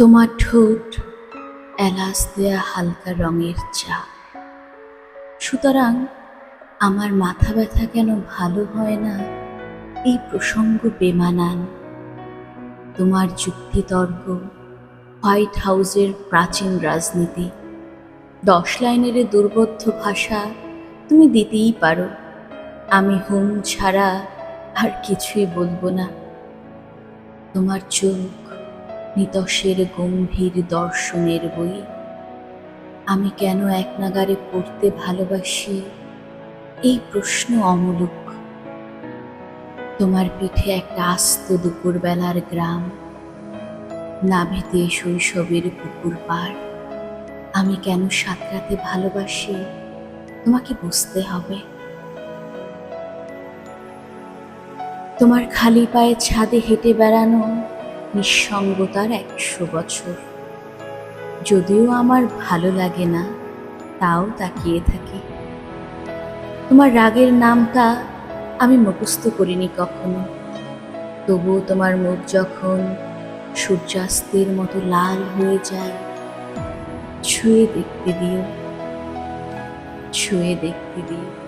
তোমার ঠোঁট এলাচ দেয়া হালকা রঙের চা। সুতরাং আমার মাথা ব্যথা কেন ভালো হয় না? এই প্রসঙ্গ বেমানান। তোমার যুক্তিতর্ক, হোয়াইট হাউসের প্রাচীন রাজনীতি, দশ লাইনের দুর্বোধ্য ভাষা তুমি দিতেই পারো। আমি হুম ছাড়া আর কিছুই বলব না। তোমার চোখ নিতসের গম্ভীর দর্শনের বই। আমি কেন এক নাগারে পড়তে ভালোবাসি? এই প্রশ্ন অমূলক। তোমার পিঠে একটা আস্ত দুপুরবেলার গ্রাম। নাভিতে শৈশবের পুকুর পাড়। আমি কেন সাঁতরাতে ভালোবাসি? তোমাকে বুঝতে হবে। তোমার খালি পায়ে ছাদে হেঁটে বেড়ানো নিঃসঙ্গতার একশো বছর যদিও আমার ভালো লাগে না, তাও তাকিয়ে থাকি। তোমার রাগের নামটা আমি মুখস্থ করিনি কখনো। তবুও তোমার মুখ যখন সূর্যাস্তের মতো লাল হয়ে যায়, ছুঁয়ে দেখতে দিও, ছুঁয়ে দেখতে দিও।